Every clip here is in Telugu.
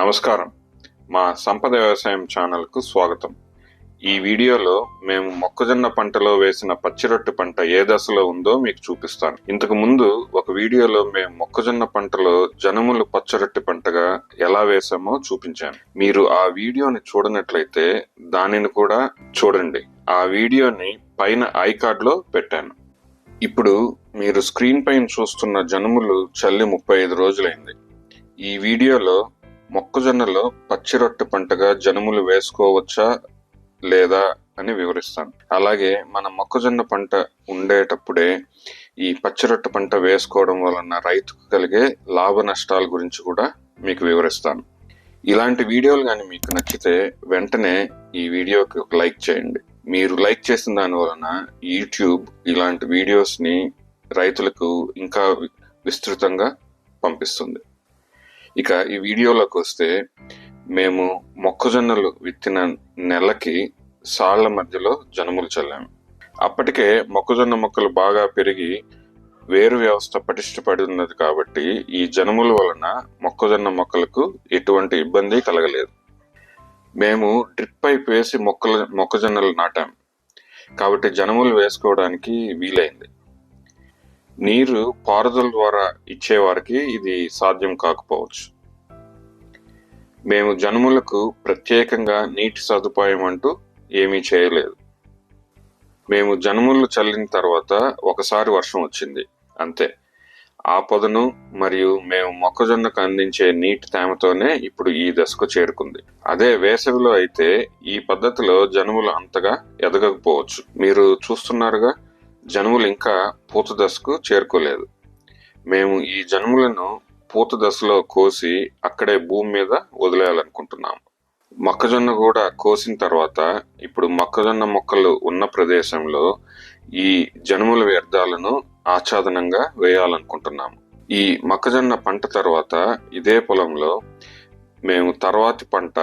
నమస్కారం. మా సంపద వ్యవసాయం ఛానల్కు స్వాగతం. ఈ వీడియోలో మేము మొక్కజొన్న పంటలో వేసిన పచ్చిరొట్టు పంట ఏ దశలో ఉందో మీకు చూపిస్తాను. ఇంతకు ముందు ఒక వీడియోలో మేము మొక్కజొన్న పంటలో జనుములు పచ్చరొట్టి పంటగా ఎలా వేసామో చూపించాను. మీరు ఆ వీడియోని చూడనట్లయితే దానిని కూడా చూడండి. ఆ వీడియోని పైన ఐ కార్డ్లో పెట్టాను. ఇప్పుడు మీరు స్క్రీన్ పైన చూస్తున్న జనుములు చల్లి ముప్పై ఐదు రోజులైంది. ఈ వీడియోలో మొక్కజొన్నలో పచ్చి రొట్టె పంటగా జనుములు వేసుకోవచ్చా లేదా అని వివరిస్తాను. అలాగే మన మొక్కజొన్న పంట ఉండేటప్పుడే ఈ పచ్చి రొట్టె పంట వేసుకోవడం వలన రైతుకు కలిగే లాభ నష్టాల గురించి కూడా మీకు వివరిస్తాను. ఇలాంటి వీడియోలు కానీ మీకు నచ్చితే వెంటనే ఈ వీడియోకి ఒక లైక్ చేయండి. మీరు లైక్ చేసిన దాని వలన యూట్యూబ్ ఇలాంటి వీడియోస్ని రైతులకు ఇంకా విస్తృతంగా పంపిస్తుంది. ఇక ఈ వీడియోలోకి వస్తే మేము మొక్కజొన్నలు విత్తిన నెలకి సాళ్ళ మధ్యలో జనుములు చల్లాము అప్పటికే మొక్కజొన్న మొక్కలు బాగా పెరిగి వేరు వ్యవస్థ పటిష్టపడి ఉన్నది కాబట్టి ఈ జనుముల వలన మొక్కజొన్న మొక్కలకు ఎటువంటి ఇబ్బంది కలగలేదు. మేము డ్రిప్ పైప్ వేసి మొక్కల మొక్కజొన్నలు నాటాం. కాబట్టి జనములు వేసుకోవడానికి వీలైంది. నీరు పారుదల ద్వారా ఇచ్చేవారికి ఇది సాధ్యం కాకపోవచ్చు. మేము జనుములకు ప్రత్యేకంగా నీటి సదుపాయం అంటూ ఏమీ చేయలేదు. మేము జనుములు చల్లిన తర్వాత ఒకసారి వర్షం వచ్చింది అంతే. ఆ పొదను మరియు మేము మొక్కజొన్నకు అందించే నీటి తేమతోనే ఇప్పుడు ఈ దశకు చేరుకుంది. అదే వేసవిలో అయితే ఈ పద్ధతిలో జనుములు అంతగా ఎదగకపోవచ్చు. మీరు చూస్తున్నారుగా? జనుములు ఇంకా పూత దశకు చేరుకోలేదు. మేము ఈ జనుములను పూత దశలో కోసి అక్కడే భూమి మీద వదిలేయాలనుకుంటున్నాము. మొక్కజొన్న కూడా కోసిన తర్వాత ఇప్పుడు మొక్కజొన్న మొక్కలు ఉన్న ప్రదేశంలో ఈ జనుముల వ్యర్థాలను ఆచ్ఛాదనంగా వేయాలనుకుంటున్నాము. ఈ మొక్కజొన్న పంట తర్వాత ఇదే పొలంలో మేము తర్వాతి పంట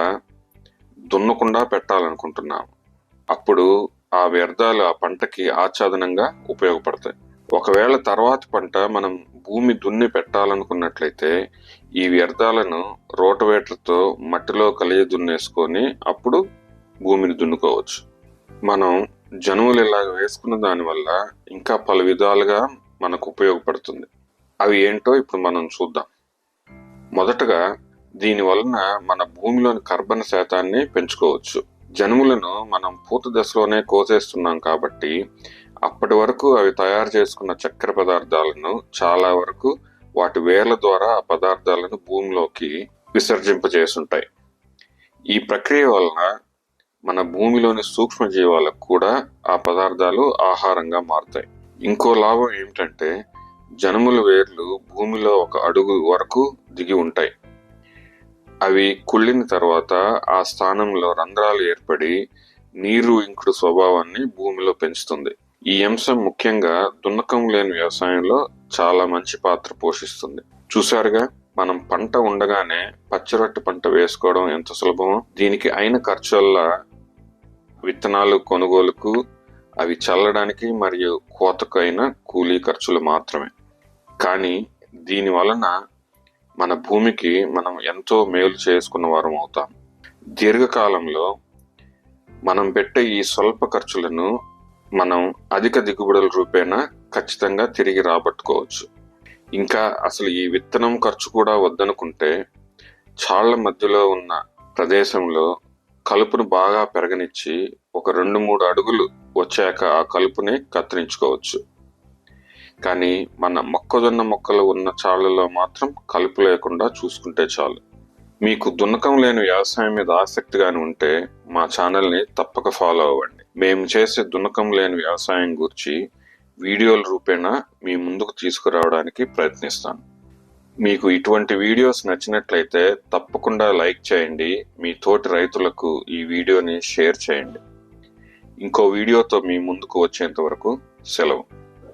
దున్నకుండా పెట్టాలనుకుంటున్నాము. అప్పుడు ఆ వ్యర్థాలు ఆ పంటకి ఆచ్ఛాదనంగా ఉపయోగపడతాయి. ఒకవేళ తర్వాత పంట మనం భూమి దున్ని పెట్టాలనుకున్నట్లయితే ఈ వ్యర్థాలను రోటవేటర్తో మట్టిలో కలిగి దున్నేసుకొని అప్పుడు భూమిని దున్నుకోవచ్చు. మనం జనుములు ఇలా వేసుకున్న దానివల్ల ఇంకా పలు విధాలుగా మనకు ఉపయోగపడుతుంది. అవి ఏంటో ఇప్పుడు మనం చూద్దాం. మొదటగా దీని వలన మన భూమిలోని కర్బన శాతాన్ని పెంచుకోవచ్చు. జనుములను మనం పూత దశలోనే కోసేస్తున్నాం కాబట్టి అప్పటి వరకు అవి తయారు చేసుకున్న చక్కెర పదార్థాలను చాలా వరకు వాటి వేర్ల ద్వారా ఆ పదార్థాలను భూమిలోకి విసర్జింపజేస్తుంటాయి. ఈ ప్రక్రియ వలన మన భూమిలోని సూక్ష్మజీవాలకు కూడా ఆ పదార్థాలు ఆహారంగా మారుతాయి. ఇంకో లాభం ఏమిటంటే జనుముల వేర్లు భూమిలో ఒక అడుగు వరకు దిగి ఉంటాయి. అవి కుళ్ళిన తర్వాత ఆ స్థానంలో రంధ్రాలు ఏర్పడి నీరు ఇంకుడు స్వభావాన్ని భూమిలో పెంచుతుంది. ఈ అంశం ముఖ్యంగా దున్నకం లేని వ్యవసాయంలో చాలా మంచి పాత్ర పోషిస్తుంది. చూసారుగా మనం పంట ఉండగానే పచ్చిరొట్టె పంట వేసుకోవడం ఎంత సులభమో దీనికి అయిన ఖర్చుల్లా విత్తనాలు కొనుగోలుకు అవి చల్లడానికి మరియు కోతకు అయిన కూలీ ఖర్చులు మాత్రమే. కానీ దీని వలన మన భూమికి మనం ఎంతో మేలు చేసుకున్న వారం అవుతాం. దీర్ఘకాలంలో మనం పెట్టే ఈ స్వల్ప ఖర్చులను మనం అధిక దిగుబడుల రూపేణా ఖచ్చితంగా తిరిగి రాబట్టుకోవచ్చు. ఇంకా అసలు ఈ విత్తనం ఖర్చు కూడా వద్దనుకుంటే చాళ్ళ మధ్యలో ఉన్న ప్రదేశంలో కలుపును బాగా పెరగనిచ్చి ఒక రెండు మూడు అడుగులు వచ్చాక ఆ కలుపుని కత్తిరించుకోవచ్చు. కానీ మన మొక్కజొన్న మొక్కలు ఉన్న చాళ్ళలో మాత్రం కలుపు లేకుండా చూసుకుంటే చాలు. మీకు దున్నకం లేని వ్యవసాయం మీద ఆసక్తిగాని ఉంటే మా ఛానల్ని తప్పక ఫాలో అవ్వండి. మేము చేసే దున్నకం లేని వ్యవసాయం గురించి వీడియోల రూపేణా మీ ముందుకు తీసుకురావడానికి ప్రయత్నిస్తాను. మీకు ఇటువంటి వీడియోస్ నచ్చినట్లయితే తప్పకుండా లైక్ చేయండి. మీ తోటి రైతులకు ఈ వీడియోని షేర్ చేయండి. ఇంకో వీడియోతో మీ ముందుకు వచ్చేంత వరకు సెలవు.